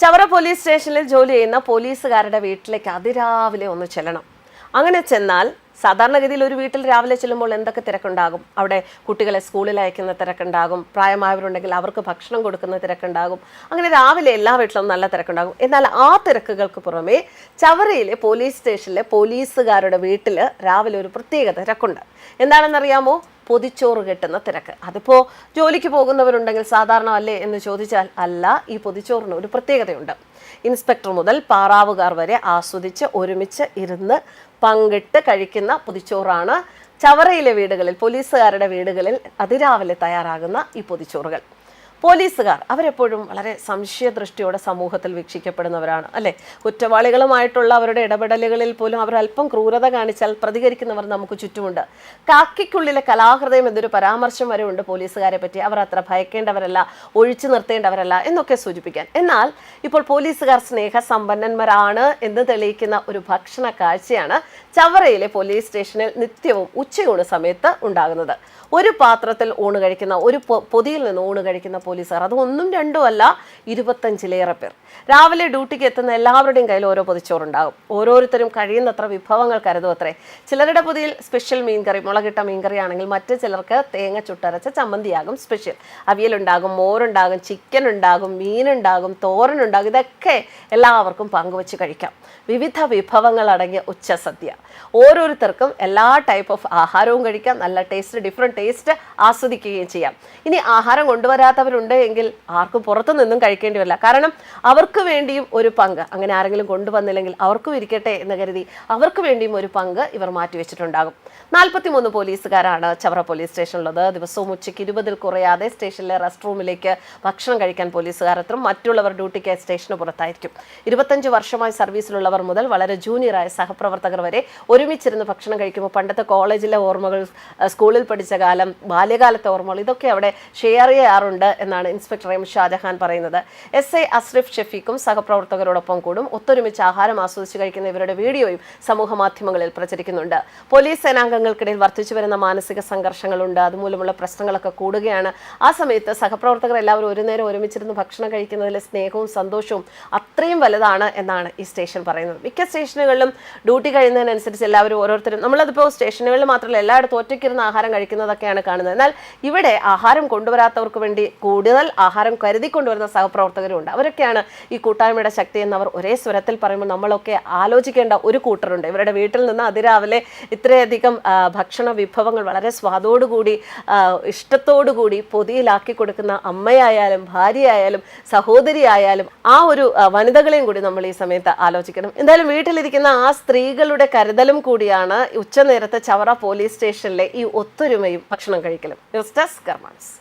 Chavara police സ്റ്റേഷനിൽ ജോലി ചെയ്യുന്ന പോലീസുകാരുടെ വീട്ടിലേക്ക് അതിരാവിലെ ഒന്ന് ചെല്ലണം. അങ്ങനെ ചെന്നാൽ സാധാരണഗതിയിൽ ഒരു വീട്ടിൽ രാവിലെ ചെല്ലുമ്പോൾ എന്തൊക്കെ തിരക്കുണ്ടാകും? അവിടെ കുട്ടികളെ സ്കൂളിൽ അയക്കുന്ന തിരക്കുണ്ടാകും. പ്രായമായവരുണ്ടെങ്കിൽ അവർക്ക് ഭക്ഷണം കൊടുക്കുന്ന തിരക്കുണ്ടാകും. അങ്ങനെ രാവിലെ എല്ലാ വീട്ടിലും നല്ല തിരക്കുണ്ടാകും. എന്നാൽ ആ തിരക്കുകൾക്ക് പുറമേ ചവറയിലെ പോലീസ് സ്റ്റേഷനിലെ പോലീസുകാരുടെ വീട്ടിൽ രാവിലെ ഒരു പ്രത്യേക തിരക്കുണ്ട്. എന്താണെന്നറിയാമോ? പൊതിച്ചോറ് കെട്ടുന്ന തിരക്ക്. അതിപ്പോൾ ജോലിക്ക് പോകുന്നവരുണ്ടെങ്കിൽ സാധാരണ അല്ലേ എന്ന് ചോദിച്ചാൽ അല്ല ഈ പൊതിച്ചോറിന് ഒരു പ്രത്യേകതയുണ്ട്. ഇൻസ്പെക്ടർ മുതൽ പാറാവുകാർ വരെ ആസ്വദിച്ച് ഒരുമിച്ച് ഇരുന്ന് പങ്കിട്ട് കഴിക്കുന്ന പൊതിച്ചോറാണ് ചവറയിലെ വീടുകളിൽ പോലീസുകാരുടെ വീടുകളിൽ അതിരാവിലെ തയ്യാറാകുന്ന ഈ പൊതിച്ചോറുകൾ. പോലീസുകാർ അവരെപ്പോഴും വളരെ സംശയദൃഷ്ടിയോടെ സമൂഹത്തിൽ വീക്ഷിക്കപ്പെടുന്നവരാണ് അല്ലെ? കുറ്റവാളികളുമായിട്ടുള്ള അവരുടെ ഇടപെടലുകളിൽ പോലും അവർ അല്പം ക്രൂരത കാണിച്ചാൽ പ്രതികരിക്കുന്നവർ നമുക്ക് ചുറ്റുമുണ്ട്. കാക്കിക്കുള്ളിലെ കലാഹൃദയം എന്നൊരു പരാമർശം വരെ ഉണ്ട് പോലീസുകാരെ പറ്റി. അവർ അത്ര ഭയക്കേണ്ടവരല്ല ഒഴിച്ചു നിർത്തേണ്ടവരല്ല എന്നൊക്കെ സൂചിപ്പിക്കാൻ. എന്നാൽ ഇപ്പോൾ പോലീസുകാർ സ്നേഹസമ്പന്നന്മാരാണ് എന്ന് തെളിയിക്കുന്ന ഒരു ഭക്ഷണ കാഴ്ചയാണ് ചവറയിലെ പോലീസ് സ്റ്റേഷനിൽ നിത്യവും ഉച്ചയൂണ് സമയത്ത് ഉണ്ടാകുന്നത്. ഒരു പാത്രത്തിൽ ഊണ് കഴിക്കുന്ന ഒരു പൊതിയിൽ നിന്ന് ഊണ് കഴിക്കുന്ന പോലീസുകാർ അത് ഒന്നും രണ്ടും അല്ല ഇരുപത്തഞ്ചിലേറെ പേർ. രാവിലെ ഡ്യൂട്ടിക്ക് എത്തുന്ന എല്ലാവരുടെയും കയ്യിൽ ഓരോ പൊതിച്ചോറുണ്ടാകും. ഓരോരുത്തരും കഴിയുന്നത്ര വിഭവങ്ങൾ കരുതും അത്രേ. ചിലരുടെ പൊതിയിൽ സ്പെഷ്യൽ മീൻകറി മുളകിട്ട മീൻകറി ആണെങ്കിൽ മറ്റു ചിലർക്ക് തേങ്ങ ചുട്ടരച്ച ചമ്മന്തിയാകും സ്പെഷ്യൽ അവിയലുണ്ടാകും മോരുണ്ടാകും ചിക്കൻ ഉണ്ടാകും മീനുണ്ടാകും തോരനുണ്ടാകും. ഇതൊക്കെ എല്ലാവർക്കും പങ്കുവച്ച് കഴിക്കാം. വിവിധ വിഭവങ്ങൾ അടങ്ങിയ ഉച്ചസദ്യ. ഓരോരുത്തർക്കും എല്ലാ ടൈപ്പ് ഓഫ് ആഹാരവും കഴിക്കാം. നല്ല ടേസ്റ്റ് ഡിഫറെന്റ് ടേസ്റ്റ് ആസ്വദിക്കുകയും ചെയ്യാം. ഇനി ആഹാരം കൊണ്ടുവരാത്തവരുണ്ട് എങ്കിൽ ആർക്കും പുറത്തു നിന്നും കഴിക്കേണ്ടി വരില്ല. കാരണം അവർക്ക് വേണ്ടിയും ഒരു പങ്ക് അങ്ങനെ ആരെങ്കിലും കൊണ്ടുവന്നില്ലെങ്കിൽ അവർക്കും ഇരിക്കട്ടെ എന്ന് കരുതി അവർക്ക് വേണ്ടിയും ഒരു പങ്ക് ഇവർ മാറ്റിവെച്ചിട്ടുണ്ടാകും നാൽപ്പത്തി മൂന്ന് പോലീസുകാരാണ് ചവറ പോലീസ് സ്റ്റേഷനിലുള്ളത്. ദിവസവും ഉച്ചയ്ക്ക് ഇരുപതിൽ കുറയാതെ സ്റ്റേഷനിലെ റെസ്റ്റ് റൂമിലേക്ക് ഭക്ഷണം കഴിക്കാൻ പോലീസുകാരെത്തും മറ്റുള്ളവർ ഡ്യൂട്ടിക്ക് സ്റ്റേഷന് പുറത്തായിരിക്കും. ഇരുപത്തഞ്ച് വർഷമായി സർവീസിലുള്ളവർ മുതൽ വളരെ ജൂനിയറായ സഹപ്രവർത്തകർ വരെ ഒരുമിച്ചിരുന്ന് ഭക്ഷണം കഴിക്കുമ്പോൾ പണ്ടത്തെ കോളേജിലെ ഓർമ്മകൾ സ്കൂളിൽ പഠിച്ച കാലം ബാല്യകാലത്തെ ഓർമ്മകൾ ഇതൊക്കെ അവിടെ ഷെയർ ചെയ്യാറുണ്ട് എന്നാണ് ഇൻസ്പെക്ടർ എം ഷാജഹാൻ പറയുന്നത്. എസ് എ അസ്രിഫ് ഷെഫീഖും സഹപ്രവർത്തകരോടൊപ്പം കൂടും. ഒത്തൊരുമിച്ച് ആഹാരം ആസ്വദിച്ച് കഴിക്കുന്ന ഇവരുടെ വീഡിയോയും സമൂഹ മാധ്യമങ്ങളിൽ പ്രചരിക്കുന്നുണ്ട്. പോലീസ് സേനാംഗങ്ങൾക്കിടയിൽ വർദ്ധിച്ചു വരുന്ന മാനസിക സംഘർഷങ്ങളുണ്ട്. അതുമൂലമുള്ള പ്രശ്നങ്ങളൊക്കെ കൂടുകയാണ്. ആ സമയത്ത് സഹപ്രവർത്തകർ എല്ലാവരും ഒരു നേരം ഒരുമിച്ചിരുന്ന് ഭക്ഷണം കഴിക്കുന്നതിലെ സ്നേഹവും സന്തോഷവും അത്രയും വലുതാണ് എന്നാണ് ഈ സ്റ്റേഷൻ പറയുന്നത്. മിക്ക സ്റ്റേഷനുകളിലും ഡ്യൂട്ടി കഴിയുന്നതിനനുസരിച്ച് എല്ലാവരും ഓരോരുത്തരും നമ്മളതിപ്പോൾ സ്റ്റേഷനുകളിൽ മാത്രമല്ല എല്ലായിടത്തും ഒറ്റയ്ക്കിരുന്ന് ആഹാരം കഴിക്കുന്നതൊക്കെയാണ് കാണുന്നത്. എന്നാൽ ഇവിടെ ആഹാരം കൊണ്ടുവരാത്തവർക്ക് വേണ്ടി കൂടുതൽ ആഹാരം കരുതിക്കൊണ്ടുവരുന്ന സഹപ്രവർത്തകരും ഉണ്ട് അവരൊക്കെയാണ് ഈ കൂട്ടായ്മയുടെ ശക്തി എന്ന് അവർ ഒരേ സ്വരത്തിൽ പറയുമ്പോൾ നമ്മളൊക്കെ ആലോചിക്കേണ്ട ഒരു കൂട്ടരുണ്ട്. ഇവരുടെ വീട്ടിൽ നിന്ന് അതിരാവിലെ ഇത്രയധികം ഭക്ഷണ വിഭവങ്ങൾ വളരെ സ്വാദോടുകൂടി ഇഷ്ടത്തോടുകൂടി പൊതിയിലാക്കി കൊടുക്കുന്ന അമ്മയായാലും ഭാര്യയായാലും സഹോദരിയായാലും ആ ഒരു വനിതകളെയും കൂടി നമ്മൾ ഈ സമയത്ത് ആലോചിക്കണം. എന്തായാലും വീട്ടിലിരിക്കുന്ന ആ സ്ത്രീകളുടെ കരുതലും കൂടിയാണ് ഉച്ചനേരത്തെ ചവറ പോലീസ് സ്റ്റേഷനിലെ ഈ ഒത്തൊരുമയും ഭക്ഷണം കഴിക്കലും. News desk കർമാൻസ്